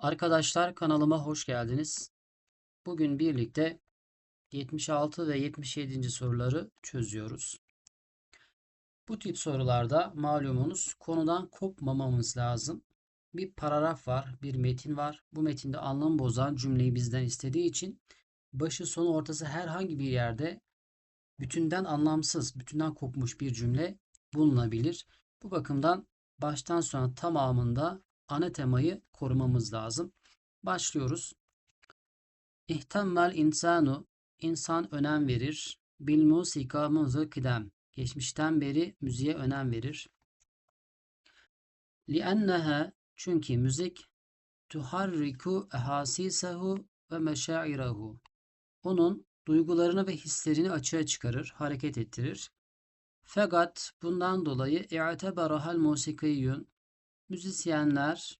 Arkadaşlar kanalıma hoş geldiniz. Bugün birlikte 76 ve 77. soruları çözüyoruz. Bu tip sorularda malumunuz konudan kopmamamız lazım. Bir paragraf var, bir metin var. Bu metinde anlam bozan cümleyi bizden istediği için başı sonu ortası herhangi bir yerde bütünden anlamsız, bütünden kopmuş bir cümle bulunabilir. Bu bakımdan baştan sona tamamında ana temayı korumamız lazım. Başlıyoruz. İhtemmel insanu insan önem verir. Bil musika munzu kıdem. Geçmişten beri müziğe önem verir. Li'enneha çünkü müzik tuharriku ehasisehu ve meşairahu. Onun duygularını ve hislerini açığa çıkarır, hareket ettirir. Fakat bundan dolayı i'tebarahal musikiyyun müzisyenler,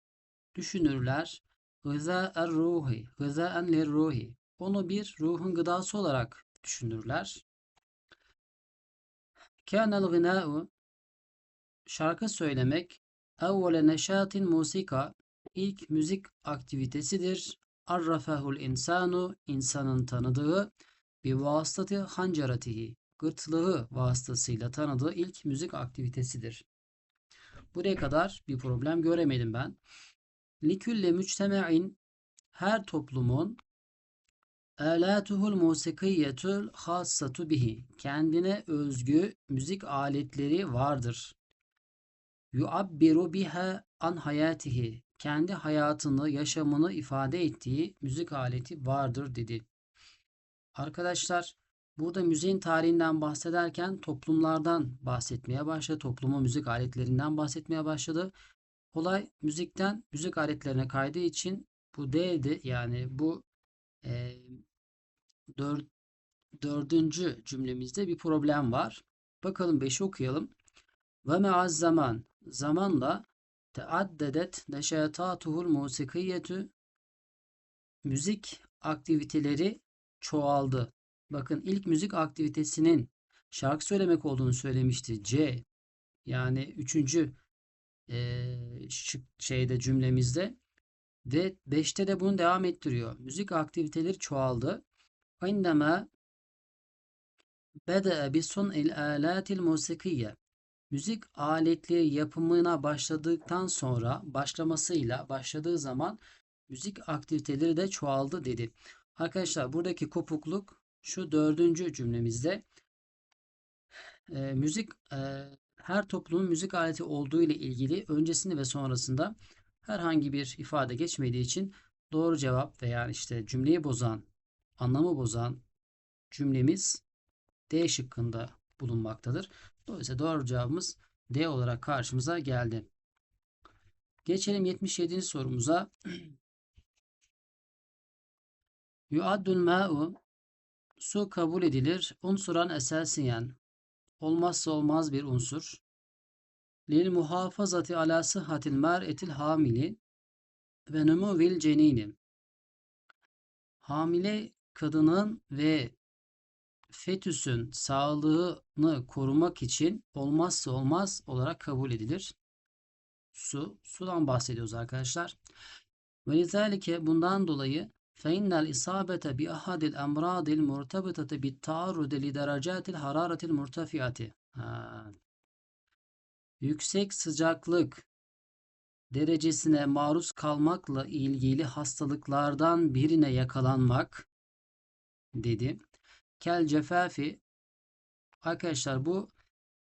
düşünürler gıza ruhi, gızaen ruhi. Onu bir ruhun gıdası olarak düşünürler. Kânel gınâ'u şarkı söylemek evvele neşatin musika ilk müzik aktivitesidir. Arrafahul insanu insanın tanıdığı bir vasıtatı hancaratihi gırtlığı vasıtasıyla tanıdığı ilk müzik aktivitesidir. Buraya kadar bir problem göremedim ben. Likülle mücteme'in her toplumun alatuhul musikiyyetul hassatu bihi kendine özgü müzik aletleri vardır. Yuabbiru biha an hayatihi kendi hayatını, yaşamını ifade ettiği müzik aleti vardır dedi. Arkadaşlar Burada müziğin tarihinden bahsederken toplumlardan bahsetmeye başladı. Toplumun müzik aletlerinden bahsetmeye başladı. Olay müzikten müzik aletlerine kaydığı için bu D'di. Yani bu e, dör, dördüncü cümlemizde bir problem var. Bakalım beşi okuyalım. Ve me'az zaman zamanla teaddedet neşetatuhul musikiyetü müzik aktiviteleri çoğaldı. Bakın ilk müzik aktivitesinin şarkı söylemek olduğunu söylemişti. C yani üçüncü e, şeyde cümlemizde ve beşte de bunu devam ettiriyor. Müzik aktiviteleri çoğaldı. İndeme bede'e bi sun'il alatil musikiyye müzik aletleri yapımına başladıktan sonra başlamasıyla başladığı zaman müzik aktiviteleri de çoğaldı dedi. Arkadaşlar buradaki kopukluk şu dördüncü cümlemizde e, müzik e, her toplumun müzik aleti olduğu ile ilgili öncesinde ve sonrasında herhangi bir ifade geçmediği için doğru cevap veya işte cümleyi bozan, anlamı bozan cümlemiz D şıkkında bulunmaktadır. Dolayısıyla doğru cevabımız D olarak karşımıza geldi. Geçelim 77. sorumuza. Yuaddul ma'u Su kabul edilir. Unsuran esasiyen. Olmazsa olmaz bir unsur. Lil muhafazati ala sıhhatil mer'etil hamili ve numuvil cenini. Hamile kadının ve fetüsün sağlığını korumak için olmazsa olmaz olarak kabul edilir. Su, sudan bahsediyoruz arkadaşlar. Ve bundan dolayı فإن الإصابة بأحد الأمراض المرتبطة بالتعرض لدرجات الحرارة المرتفعة ha. Yüksek sıcaklık derecesine maruz kalmakla ilgili hastalıklardan birine yakalanmak dedi. Kel cefafi arkadaşlar bu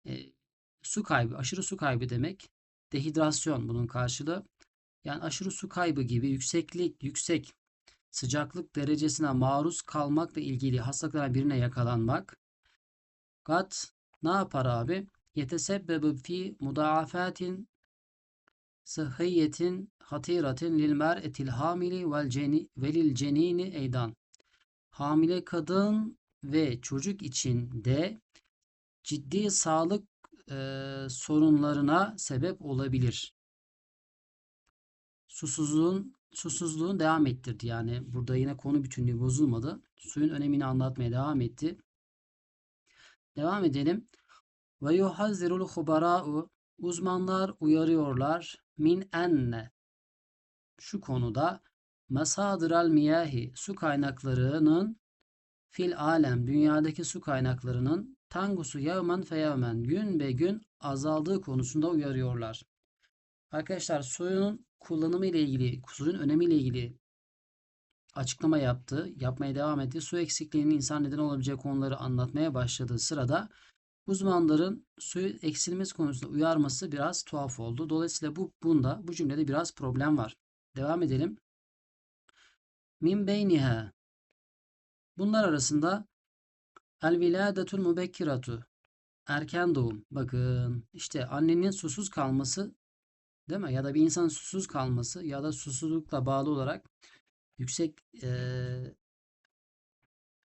e, su kaybı, aşırı su kaybı demek. Dehidrasyon bunun karşılığı. Yani aşırı su kaybı gibi yükseklik, yüksek sıcaklık derecesine maruz kalmakla ilgili hastalıklardan birine yakalanmak. Kat ne yapar abi? Yetesebbebu fi mudaafatin sıhhiyetin hatiratin lil mer'etil hamili vel ceni velil cenini eydan. Hamile kadın ve çocuk için de ciddi sağlık e, sorunlarına sebep olabilir. Susuzluğun susuzluğun devam ettirdi. Yani burada yine konu bütünlüğü bozulmadı. Suyun önemini anlatmaya devam etti. Devam edelim. Ve yuhazzirul hubara'u uzmanlar uyarıyorlar min enne şu konuda masadıral miyahi su kaynaklarının fil alem dünyadaki su kaynaklarının tangusu yevmen feyevmen gün be gün azaldığı konusunda uyarıyorlar. Arkadaşlar suyun kullanımı ile ilgili, suyun önemi ile ilgili açıklama yaptı, yapmaya devam etti. Su eksikliğinin insan neden olabileceği konuları anlatmaya başladığı sırada uzmanların suyu eksilmesi konusunda uyarması biraz tuhaf oldu. Dolayısıyla bu bunda bu cümlede biraz problem var. Devam edelim. Min beyniha Bunlar arasında el viladetul mubekkiratu erken doğum. Bakın işte annenin susuz kalması değil mi? Ya da bir insanın susuz kalması ya da susuzlukla bağlı olarak yüksek eee,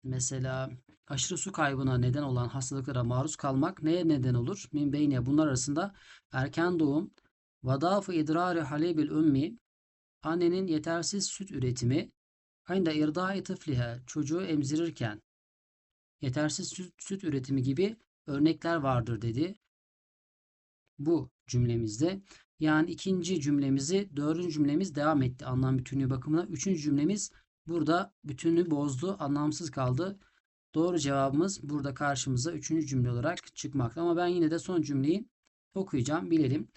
mesela aşırı su kaybına neden olan hastalıklara maruz kalmak neye neden olur? Min beyniye bunlar arasında erken doğum, vadafı idrari halebil ümmi annenin yetersiz süt üretimi, aynı da irdai tıflihe çocuğu emzirirken yetersiz süt, süt üretimi gibi örnekler vardır dedi bu cümlemizde. Yani ikinci cümlemizi, dördüncü cümlemiz devam etti anlam bütünlüğü bakımından. Üçüncü cümlemiz burada bütünlüğü bozdu, anlamsız kaldı. Doğru cevabımız burada karşımıza üçüncü cümle olarak çıkmakta. Ama ben yine de son cümleyi okuyacağım, bilelim.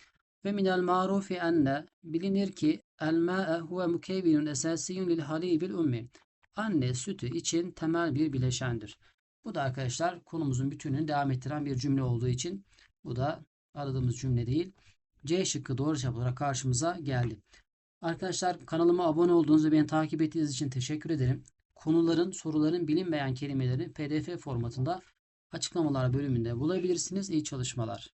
Ve minel marufi enne bilinir ki el ma'e huve mukevvinun esasiyyun lil halibil ummi. Anne sütü için temel bir bileşendir. Bu da arkadaşlar konumuzun bütününü devam ettiren bir cümle olduğu için bu da aradığımız cümle değil. C şıkkı doğru cevap olarak karşımıza geldi. Arkadaşlar kanalıma abone olduğunuz ve beni takip ettiğiniz için teşekkür ederim. Konuların, soruların bilinmeyen kelimelerini PDF formatında açıklamalar bölümünde bulabilirsiniz. İyi çalışmalar.